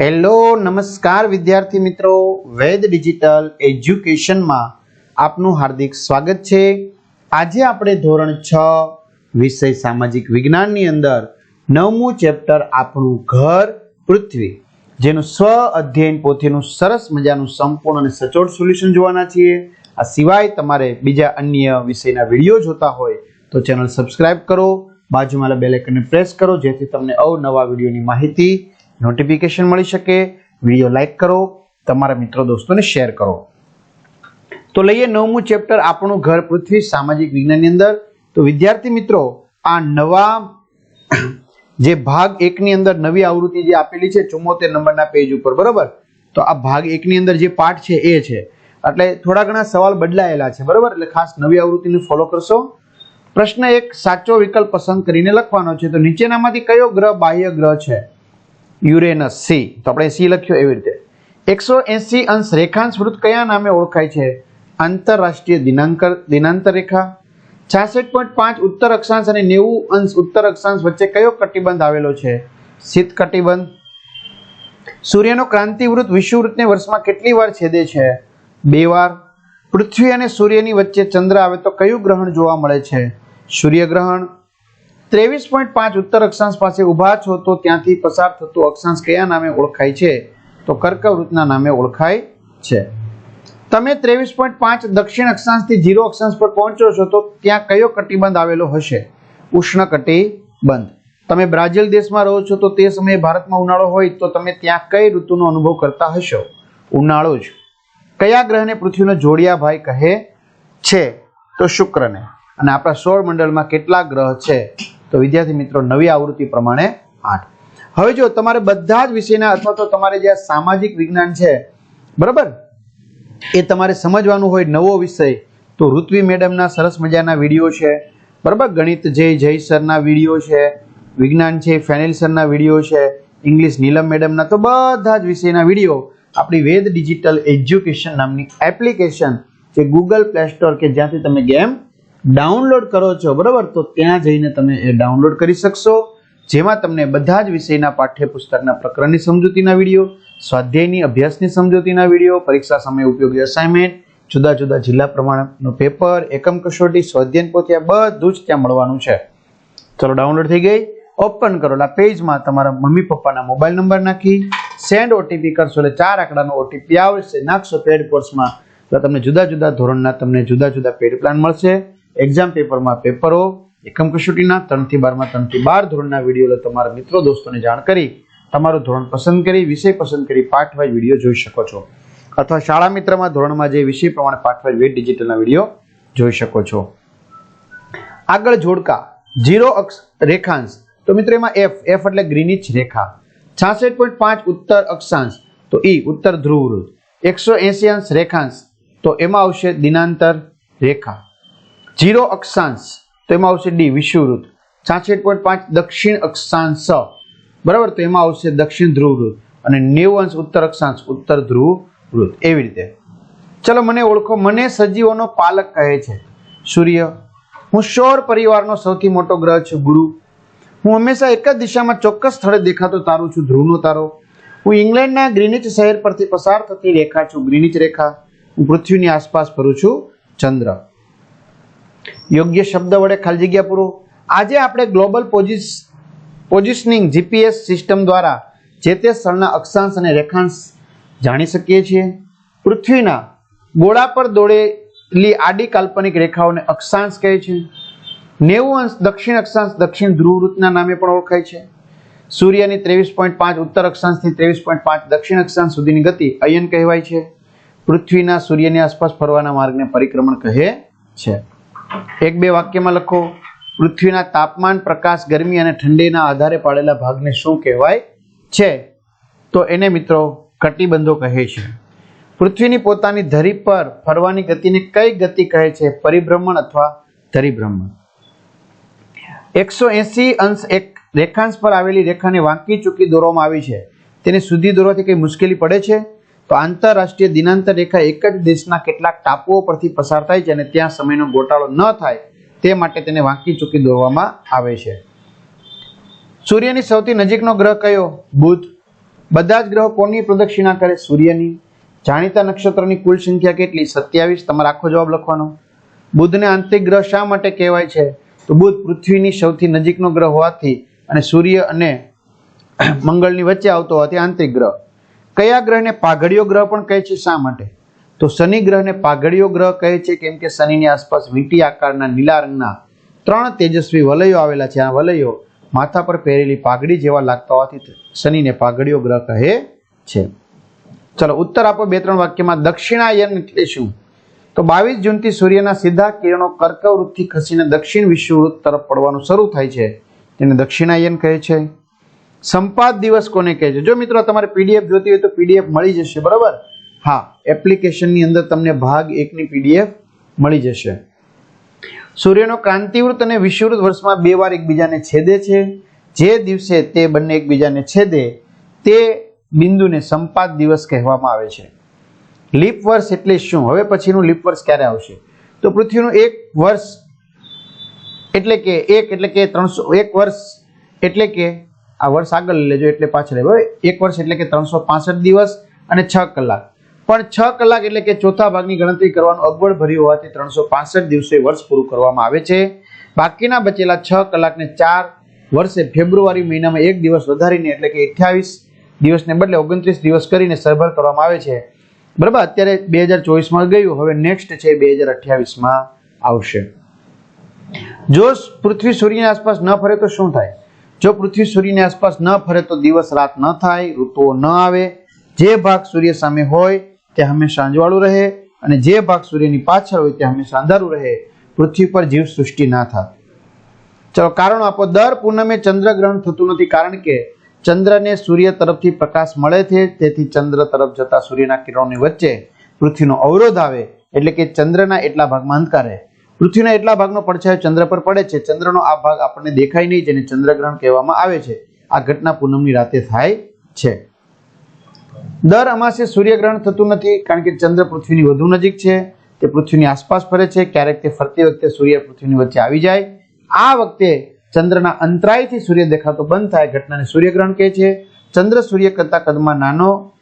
Hello, નમસ્કાર વિદ્યાર્થી મિત્રો. વેદ ડિજિટલ એજ્યુકેશનમાં આપનું હાર્દિક સ્વાગત છે. આજે આપણે ધોરણ છ, વિષય સામાજિક વિજ્ઞાનની અંદર નવમું ચેપ્ટર આપણું ઘર, પૃથ્વી, જેનું સ્વ અધ્યયન પોથીનું સરસ મજાનું સંપૂર્ણ અને સચોટ સોલ્યુશન જોવાના છીએ. આ સિવાય તમારે બીજા અન્ય વિષયના વીડિયો જોતા હોય તો ચેનલ સબસ્ક્રાઇબ કરો, બાજુમાં બેલેકનને પ્રેસ કરો, જેથી તમને અવનવા વિડીયોની માહિતી નોટિફિકેશન મળી શકે વીડિયો લાઈક કરો, તમારા મિત્રો દોસ્તોને શેર કરો. તો લઈએ નવમું ચેપ્ટર આપણું ઘર પૃથ્વી સામાજિક વિજ્ઞાનની અંદર. તો વિદ્યાર્થી મિત્રો, આ નવા જે ભાગ એકની અંદર નવી આવૃત્તિ જે આપેલી છે ચુમ્મોતેર નંબરના પેજ ઉપર, બરોબર? તો આ ભાગ એકની અંદર જે પાઠ છે એ છે. એટલે થોડા ઘણા સવાલ બદલાયેલા છે, બરોબર? એટલે ખાસ નવી આવૃત્તિને ફોલો કરશો. પ્રશ્ન એક, સાચો વિકલ્પ પસંદ કરીને લખવાનો છે. તો નીચેનામાંથી કયો ગ્રહ બાહ્ય ગ્રહ છે? Uranus C. તો આપણે સી લખ્યો એવી રીતે. એકસો એસી અંશ રેખાંશ વૃત્ત કયા નામે ઓળખાય છે? આંતરરાષ્ટ્રીય દિનાંકર દિનાંતર રેખા છાસઠ પોઈન્ટ પાંચ ઉત્તર અક્ષાંશ અને નેવું અંશ ઉત્તર અક્ષાંશ વચ્ચે કયો કટિબંધ આવેલો છે? શીત કટિબંધ. સૂર્યનો ક્રાંતિવૃત્ત વિષુવવૃત્તને વર્ષમાં કેટલી વાર છેદે છે? બે વાર. પૃથ્વી અને સૂર્યની વચ્ચે ચંદ્ર આવે તો કયું ગ્રહણ જોવા મળે છે? સૂર્યગ્રહણ ત્રેવીસ પોઈન્ટ પાંચ ઉત્તર અક્ષાંશ પાસે ઊભા છો તો ત્યાંથી પસાર થતું અક્ષાંશ કયા નામે ઓળખાય છે? તો કર્કવૃતના નામે ઓળખાય છે. તમે ત્રેવીસ પોઈન્ટ પાંચ દક્ષિણ અક્ષાંશથી જીરો અક્ષાંશ પર પહોંચો છો તો ત્યાં કયો કટિબંધ આવેલો હશે? ઉષ્ણ કટિબંધ. તમે બ્રાઝિલ દેશમાં રહો છો તો તે સમયે ભારતમાં ઉનાળો હોય તો તમે ત્યાં કઈ ઋતુનો અનુભવ કરતા હશો? ઉનાળો જ. કયા ગ્રહને પૃથ્વીનો જોડિયા ભાઈ કહે છે? તો શુક્રને. અને આપણા સૌર મંડળમાં કેટલા ગ્રહ છે? તો વિદ્યાર્થી મિત્રો, નવી આવૃત્તિ પ્રમાણે આઠ. હવે જો તમારે બધા જ વિષયના અથવા તો તમારે જે સામાજિક વિજ્ઞાન છે, બરાબર? એ તમારે સમજવાનું હોય નવો વિષય, તો ઋત્વી મેડમના સરસ મજાના વીડિયો છે, બરાબર? ગણિત જય જય સરના વીડિયો છે, વિજ્ઞાન છે ફેનિલ સરના વીડિયો છે, ઇંગ્લિશ નીલમ મેડમના, તો બધા જ વિષયના વીડિયો આપણી વેદ ડિજિટલ એજ્યુકેશન નામની એપ્લિકેશન જે ગૂગલ પ્લે સ્ટોર કે જ્યાંથી તમે ગેમ ડાઉનલોડ કરો છો, બરાબર? તો ત્યાં જઈને તમે એ ડાઉનલોડ કરી શકશો. જેમાં તમને બધા જ વિષયના પાઠ્યપુસ્તકના પ્રકરણની સમજૂતીના વીડિયો, સ્વાધ્યાયની અભ્યાસની સમજૂતીના વીડિયો, પરીક્ષા સમયે ઉપયોગી અસાઇનમેન્ટ જુદા જુદા જિલ્લા પ્રમાણનું પેપર એકમ કસોટી, સ્વાધ્યાયન પોતે બધું જ ત્યાં મળવાનું છે. ચલો, ડાઉનલોડ થઈ ગઈ. ઓપન કરો. એટલે પેજમાં તમારા મમ્મી પપ્પાના મોબાઈલ નંબર નાખી. સેન્ડ ઓટીપી કરશો એટલે ચાર આંકડાનો ઓટીપી આવશે. નાખશો પેડ કોર્સમાં એટલે તમને જુદા જુદા ધોરણના તમને જુદા જુદા પેડ પ્લાન મળશે. એક્ઝામ પેપરમાં પેપરો એકમ કસોટીના, ત્રણથી બારમાં, ત્રણથી બાર ધોરણના વીડિયો તમારા મિત્રો, દોસ્તોને જાણ કરી, તમારું ધોરણ પસંદ કરી, વિષય પસંદ કરી પાઠ વાઇઝ વીડિયો જોઈ શકો છો. અથવા શાળા મિત્રમાં ધોરણમાં જે વિષય પ્રમાણે પાઠ વાઇઝ વેટ ડિજિટલના વીડિયો જોઈ શકો છો. આગળ જોડકા જીરો અક્ષ રેખાંશ. તો મિત્રો, એમાં એફ એફ એટલે ગ્રીનિચ રેખા. છાસઠ પોઈન્ટ પાંચ ઉત્તર અક્ષાંશ. તો ઈ ઉત્તર ધ્રુવ એકસો એસી અંશ રેખાંશ. તો એમાં આવશે દિનાંતર રેખા. જીરો અક્ષાંશ, તો એમાં આવશે ડી વિષુવૃત છાસઠ પોઈન્ટ પાંચ, દક્ષિણ અક્ષાંશ. બરાબર? તો એમાં આવશે દક્ષિણ ધ્રુવ વૃત્ત અને નેવું અંશ ઉત્તર અક્ષાંશ, ઉત્તર ધ્રુવ વૃત્ત એવી રીતે. ચલો, મને ઓળખો. મને સજીવોનો પાલક કહે છે. સૂર્ય, હું સૌર પરિવારનો સૌથી મોટો ગ્રહ છું, ગુરુ. હું હંમેશા એક જ દિશામાં ચોક્કસ સ્થળે દેખાતો તારો છું, ધ્રુવનો તારો. હું ઇંગ્લેન્ડના ગ્રીનિચ શહેર પરથી પસાર થતી રેખા છું, ગ્રીનિચ રેખા. હું પૃથ્વીની આસપાસ ફરું છું, ચંદ્ર. યોગ્ય શબ્દ વડે ખાલી જગ્યા પૂરો. આજે આપણે global posi positioning GPS system દ્વારા જે તે સ્થળના અક્ષાંશ અને રેખાંશ જાણી શકીએ છીએ. પૃથ્વીના ગોળા પર દોડેલી આડી કાલ્પનિક રેખાઓને અક્ષાંશ કહે છે. નેવું અંશ દક્ષિણ અક્ષાંશ દક્ષિણ ધ્રુવ વૃત્તના નામે પણ ઓળખાય છે. સૂર્યની ત્રેવીસ પોઈન્ટ પાંચ, ઉત્તર અક્ષાંશથી ત્રેવીસ પોઈન્ટ પાંચ, દક્ષિણ અક્ષાંશ સુધીની ગતિ અયન કહેવાય છે. પૃથ્વીના સૂર્યની આસપાસ ફરવાના માર્ગને પરિક્રમણ કહે છે. એક બે વાક્યમાં લખો, પૃથ્વીના તાપમાન, પ્રકાશ, ગરમી અને ઠંડીના આધારે પાડેલા ભાગને શું કહેવાય? છે. તો એને મિત્રો કટિબંધો કહે છે. પૃથ્વીની પોતાની ધરી પર ફરવાની ગતિને કઈ ગતિ કહે છે? પરિભ્રમણ અથવા ધરીભ્રમણ? એકસો એસી અંશ એક રેખાંશ પર આવેલી રેખાને વાંકી ચૂકી દોરવામાં આવી છે. તેને સુધી દોરવાથી કઈ મુશ્કેલી પડે છે? તો આંતરરાષ્ટ્રીય દિનાંતર રેખા એક જ દેશના કેટલાક ટાપુઓ પરથી પસાર થાય છે અને ત્યાં સમયનો ગોટાળો ન થાય તે માટે તેને વાંકી ચૂકી દોરવામાં આવે છે. સૂર્યની સૌથી નજીકનો ગ્રહ કયો? બુધ. બધા જ ગ્રહો કોની પ્રદક્ષિણા કરે? સૂર્યની. જાણીતા નક્ષત્રોની કુલ સંખ્યા કેટલી? સત્યાવીસ. તમારે આખો જવાબ લખવાનો. બુધને આંતરિક ગ્રહ શા માટે કહેવાય છે? તો બુધ પૃથ્વીની સૌથી નજીકનો ગ્રહ હોવાથી અને સૂર્ય અને મંગળની વચ્ચે આવતો હોવાથી આંતરિક ગ્રહ. કયા ગ્રહને પાઘડીયો ગ્રહ પણ કહે છે? શા માટે? તો શનિ ગ્રહને પાઘડીયો ગ્રહ કહે છે, કેમ કે શનિની આસપાસ વીંટી આકારના નીલા રંગના ત્રણ તેજસ્વી વલયો આવેલા છે. આ વલયો માથા પર પહેરેલી પાઘડી જેવા લાગતા હોવાથી શનિને પાઘડીયો ગ્રહ કહે છે. ચલો, ઉત્તર આપો બે ત્રણ વાક્યમાં. દક્ષિણાયન એટલે શું? તો બાવીસ જૂનથી સૂર્યના સીધા કિરણો કર્કવૃત્તથી ખસીને દક્ષિણ વિષુવવૃત્ત તરફ પડવાનું શરૂ થાય છે. તેને દક્ષિણાયન કહે છે. સંપાદ દિવસ કોને કહે છે? જો મિત્રો તમારે પીડીએફ જોતી હોય તો પીડીએફ મળી જશે, બરાબર? હા, એપ્લિકેશનની અંદર તમને ભાગ એકની પીડીએફ મળી જશે. સૂર્યનો ક્રાંતિવૃત્ત અને વિષુવૃત વર્ષમાં બે વાર એકબીજાને છેદે છે. જે દિવસે તે બંને એકબીજાને છેદે, તે બિંદુને સંપાદ દિવસ કહેવામાં આવે છે. લીપ વર્ષ એટલે શું? હવે પછીનું લીપ વર્ષ ક્યારે આવશે? તો પૃથ્વીનું એક વર્ષ એટલે કે એક એટલે કે ત્રણસો, એક વર્ષ એટલે કે આ વર્ષ આગળ લેજો એટલે પાછળ હવે એક વર્ષ એટલે કે ત્રણસો દિવસ અને છ કલાક. પણ છ કલાક એટલે કે ચોથા ભાગની ગણતરી કરવાનું અગવડ ભર્યું હોવાથી ત્રણસો દિવસે વર્ષ પૂરું કરવામાં આવે છે. બાકીના બચેલા છ કલાકને ચાર વર્ષે ફેબ્રુઆરી મહિનામાં એક દિવસ વધારીને એટલે કે અઠ્યાવીસ દિવસને બદલે ઓગણત્રીસ દિવસ કરીને સરભર કરવામાં આવે છે. બરાબર? અત્યારે બે હજાર ચોવીસમાં ગયું. હવે નેક્સ્ટ છે બે હજાર અઠ્યાવીસમાં આવશે. જો પૃથ્વી સૂર્યની આસપાસ ન ફરે તો શું થાય? જો પૃથ્વી સૂર્યની આસપાસ ન ફરે તો દિવસ રાત ન થાય, ઋતુઓ ન આવે. જે ભાગ સૂર્ય સામે હોય તે હંમેશા અંજવાળું રહે અને જે ભાગ સૂર્યની પાછળ હોય તે હંમેશા અંધારું રહે. પૃથ્વી પર જીવ સૃષ્ટિ ના થાય. ચલો કારણ આપો, દર પૂનમે ચંદ્રગ્રહણ થતું નથી કારણ કે ચંદ્રને સૂર્ય તરફથી પ્રકાશ મળે છે, તેથી ચંદ્ર તરફ જતા સૂર્યના કિરણોની વચ્ચે પૃથ્વીનો અવરોધ આવે, એટલે કે ચંદ્રના એટલા ભાગમાં અંધકાર રહે. પૃથ્વીના એટલા ભાગનો પડછાયો ચંદ્ર પર પડે છે. ચંદ્રનો આ ભાગ આપણને દેખાય નહીં, જેને ચંદ્રગ્રહણ કહેવામાં આવે છે. આ ઘટના પૂનમની રાતે થાય છે. દર અમાસે સૂર્યગ્રહણ થતું નથી, કારણ કે ચંદ્ર પૃથ્વીની વધુ નજીક છે. તે પૃથ્વીની આસપાસ ફરે છે. ક્યારેક તે ફરતી વખતે સૂર્ય પૃથ્વીની વચ્ચે આવી જાય. આ વખતે ચંદ્રના અંતરાયથી સૂર્ય દેખાતો બંધ થાય, ઘટનાને સૂર્યગ્રહણ કહે છે. ચંદ્ર સૂર્ય કરતા કદમાં નાનો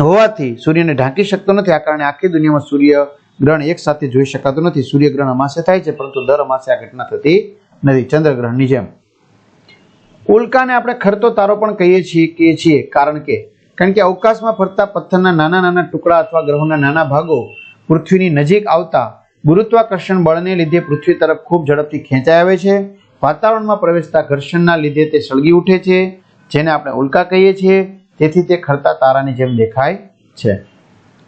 હોવાથી સૂર્યને ઢાંકી શકતો નથી. આ કારણે આખી દુનિયામાં સૂર્ય ગ્રહણ એક સાથે જોઈ શકાતું નથી. સૂર્યગ્રહણ અમાસે થાય છે, પરંતુ દર અમાસે આ ઘટના થતી નથી. ચંદ્રગ્રહણની જેમ. ઉલ્કાને આપણે ખરતો તારો પણ કહીએ છીએ કહીએ છીએ, કારણ કે કારણ કે અવકાશમાં ફરતા પથ્થરના નાના નાના ટુકડા અથવા ગ્રહોના નાના ભાગો પૃથ્વીની નજીક આવતા ગુરુત્વાકર્ષણ બળને લીધે પૃથ્વી તરફ ખૂબ ઝડપથી ખેંચાઈ આવે છે. વાતાવરણમાં પ્રવેશતા ઘર્ષણના લીધે તે સળગી ઉઠે છે, જેને આપણે ઉલ્કા કહીએ છીએ. તેથી તે ખરતા તારાની જેમ દેખાય છે.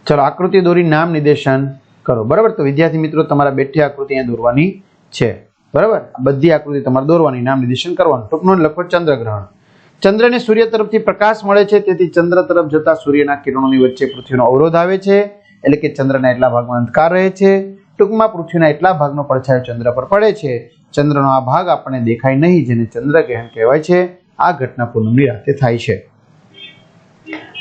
ચલો, આકૃતિ દોરી નામ નિર્દેશન. કરો. બરાબર? તો વિદ્યાર્થી મિત્રો, તમારા બેઠી આકૃતિ અહીંયા દોરવાની છે. બરાબર? બધી આકૃતિ તમારે દોરવાની, નામ નિર્દેશન કરવાનું. ટૂંકનો લખો ચંદ્રગ્રહણ. ચંદ્રને સૂર્ય તરફથી પ્રકાશ મળે છે, તેથી ચંદ્ર તરફ જતા સૂર્યના કિરણોની વચ્ચે પૃથ્વીનો અવરોધ આવે છે, એટલે કે ચંદ્રના એટલા ભાગમાં અંધકાર રહે છે. ટૂંકમાં પૃથ્વીના એટલા ભાગનો પડછાયો ચંદ્ર પર પડે છે. ચંદ્રનો આ ભાગ આપણને દેખાય નહીં, જેને ચંદ્રગ્રહણ કહેવાય છે. આ ઘટના પૂનમની રાતે થાય છે.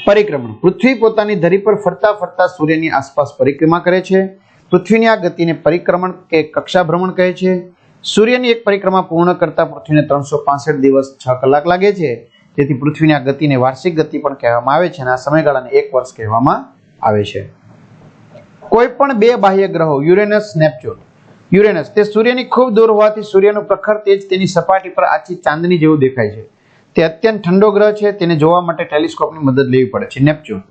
પરિક્રમણ. પૃથ્વી પોતાની ધરી પર ફરતા ફરતા સૂર્યની આસપાસ પરિક્રમા કરે છે. પૃથ્વીની આ ગતિને પરિક્રમણ કે કક્ષા ભ્રમણ કહે છે. સૂર્યની એક પરિક્રમા પૂર્ણ કરતા પૃથ્વીને ત્રણસો દિવસ છ કલાક લાગે છે. તેથી પૃથ્વીની આ ગતિને વાર્ષિક ગતિ પણ કહેવામાં આવે છે અને આ સમયગાળાને એક વર્ષ કહેવામાં આવે છે. કોઈ પણ બે બાહ્ય ગ્રહો, યુરેનસ, નેપચ્યુન. યુરેનસ, તે સૂર્યની ખૂબ દૂર હોવાથી સૂર્યનું પ્રખર તેજ તેની સપાટી પર આછી ચાંદની જેવું દેખાય છે. તે અત્યંત ઠંડો ગ્રહ છે, તેને જોવા માટે ટેલિસ્કોપની મદદ લેવી પડે છે. નેપચ્યુન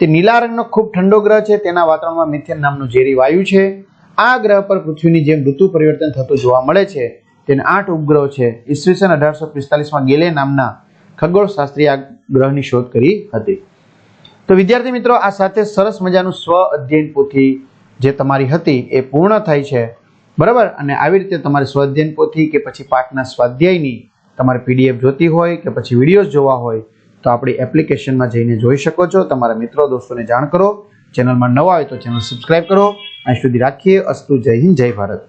તે નીલા રંગનો ખૂબ ઠંડો ગ્રહ છે, તેના વાતાવરણમાં મિથેન નામનું ઝેરી વાયુ છે. આ ગ્રહ પર પૃથ્વીની જેમ ઋતુ પરિવર્તન થતું જોવા મળે છે. તેને આઠ ઉપગ્રહ છે. ઈસવીસન અઢારસો પિસ્તાલીસમાં ગેલે નામના ખગોળશાસ્ત્રી આ ગ્રહની શોધ કરી હતી. તો વિદ્યાર્થી મિત્રો, આ સાથે સરસ મજાનું સ્વ અધ્યયન પોથી જે તમારી હતી એ પૂર્ણ થાય છે. બરાબર? અને આવી રીતે તમારે સ્વ અધ્યયન પોથી કે પછી પાઠના સ્વાધ્યાયની તમારે પીડીએફ જોતી હોય કે પછી વિડીયોઝ જોવા હોય, તો આપણી એપ્લિકેશનમાં જઈને જોઈ શકો છો. તમારા મિત્રો, દોસ્તોને જાણ કરો. ચેનલમાં નવા હોય તો ચેનલ સબસ્ક્રાઈબ કરો. અહીં સુધી રાખીએ. અસ્તુ જય હિન્દ, જય ભારત.